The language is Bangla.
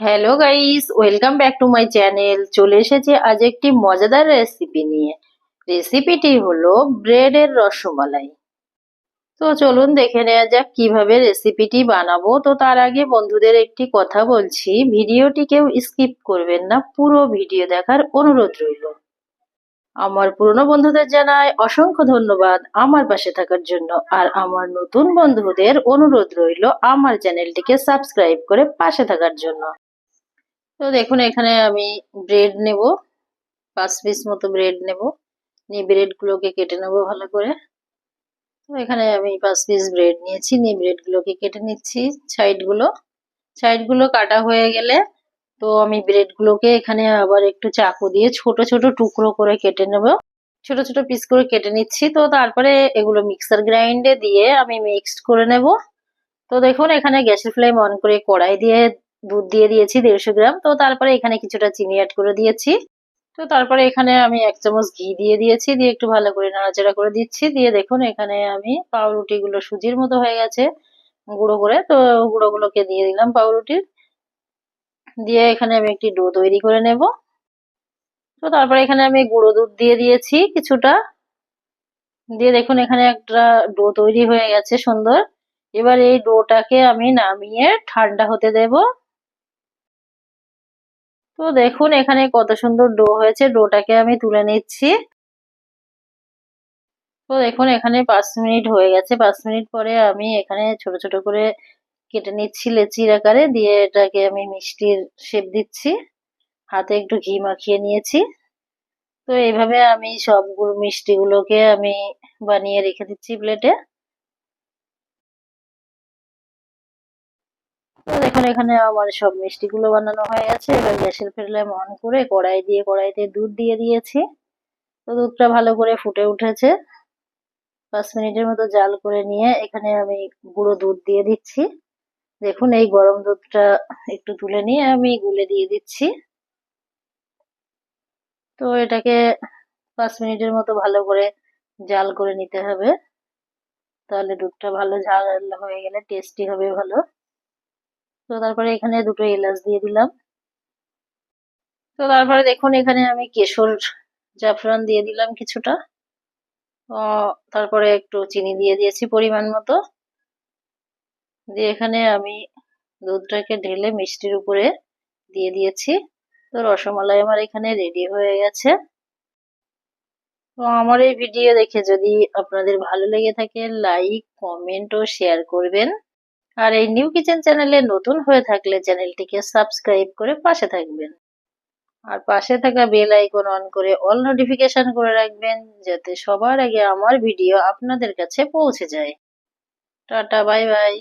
Hello guys welcome back to my channel চলে এসেছে আজ একটি মজাদার রেসিপি নিয়ে। রেসিপিটি হলো ব্রেডের রসমালাই। তো চলুন দেখে নেওয়া যাক কীভাবে রেসিপিটি বানাবো। তো তার আগে বন্ধুদের একটি কথা বলছি। ভিডিওটি কেউ স্কিপ করবেন না। পুরো ভিডিও দেখার অনুরোধ রইল। আমার পুরনো বন্ধুদের জানাই অসংখ্য ধন্যবাদ আমার পাশে থাকার জন্য। আর আমার নতুন বন্ধুদের অনুরোধ রইল আমার চ্যানেলটিকে সাবস্ক্রাইব করে পাশে থাকার জন্য। তো দেখুন, এখানে আমি ব্রেড নেব। পাঁচ পিস মতো ব্রেড নেব। নিয়ে ব্রেডগুলোকে কেটে নেব ভালো করে। তো এখানে আমি পাঁচ পিস ব্রেড নিয়েছি। নিয়ে ব্রেডগুলোকে কেটে নিচ্ছি সাইডগুলো সাইডগুলো কাটা হয়ে গেলে তো আমি ব্রেডগুলোকে এখানে আবার একটু চাকু দিয়ে ছোট ছোট টুকরো করে কেটে নেব। ছোট ছোট পিস করে কেটে নিচ্ছি। তো তারপরে এগুলো মিক্সার গ্রাইন্ডে দিয়ে আমি মিক্সড করে নেব। তো দেখুন, এখানে গ্যাসের ফ্লেম অন করে কড়াই দিয়ে দুধ দিয়ে দিয়েছি, দেড়শো গ্রাম। তো তারপরে এখানে কিছুটা চিনি অ্যাড করে দিয়েছি। তো তারপরে এখানে আমি এক চামচ ঘি দিয়ে দিয়েছি, দিয়ে একটু ভালো করে নাড়াচাড়া করে দিচ্ছি। দিয়ে দেখুন, এখানে আমি পাউরুটিগুলো সুজির মতো হয়ে গেছে গুঁড়ো করে। তো গুঁড়োগুলোকে দিয়ে দিলাম পাউরুটির। দিয়ে এখানে আমি একটি ডো তৈরি করে নেব। তো তারপরে এখানে আমি গুঁড়ো দুধ দিয়ে দিয়েছি কিছুটা। দিয়ে দেখুন, এখানে একটা ডো তৈরি হয়ে গেছে সুন্দর। এবার এই ডোটাকে আমি নামিয়ে ঠান্ডা হতে দেব। তো দেখুন এখানে কত সুন্দর ডো হয়েছে। ডোটাকে আমি তুলে নিচ্ছি। তো দেখুন এখানে পাঁচ মিনিট হয়ে গেছে। পাঁচ মিনিট পরে আমি এখানে ছোট ছোট করে কেটে নিচ্ছি লেচির আকারে। দিয়ে এটাকে আমি মিষ্টির শেপ দিচ্ছি। হাতে একটু ঘি মাখিয়ে নিয়েছি। তো এইভাবে আমি সবগুলো মিষ্টিগুলোকে আমি বানিয়ে রেখে দিচ্ছি প্লেটে। তো দেখুন, এখানে আমার সব মিষ্টিগুলো বানানো হয়ে গেছে। এবার গ্যাসের ফ্লেম অন করে কড়াই দিয়ে, কড়াইতে দুধ দিয়ে দিয়েছি। তো দুধটা ভালো করে ফুটে উঠেছে। পাঁচ মিনিটের মতো জাল করে নিয়ে এখানে আমি গুঁড়ো দুধ দিয়ে দিচ্ছি। দেখুন, এই গরম দুধটা একটু তুলে নিয়ে আমি গুলে দিয়ে দিচ্ছি। তো এটাকে পাঁচ মিনিটের মতো ভালো করে জাল করে নিতে হবে। তাহলে দুধটা ভালো ঝাল হয়ে গেলে, টেস্টি হবে ভালো। তো তারপরে এখানে দুটো এলাচ দিয়ে দিলাম। তো তারপরে দেখুন, এখানে আমি কেশর জাফরান দিয়ে দিলাম কিছুটা। তারপরে একটু চিনি দিয়ে দিয়েছি পরিমাণ মতো। দিয়ে এখানে আমি দুধটাকে ঢেলে মিষ্টির উপরে দিয়ে দিয়েছি। তো রসমালাই আমার এখানে রেডি হয়ে গেছে। তো আমার এই ভিডিও দেখে যদি আপনাদের ভালো লেগে থাকে লাইক কমেন্ট ও শেয়ার করবেন। আর এই নিউ কিচেন চ্যানেলে নতুন হয়ে থাকলে চ্যানেলটিকে সাবস্ক্রাইব করে পাশে থাকবেন। আর পাশে থাকা বেল আইকন অন করে অল নোটিফিকেশন করে রাখবেন, যাতে সবার আগে আমার ভিডিও আপনাদের কাছে পৌঁছে যায়। Tata bye bye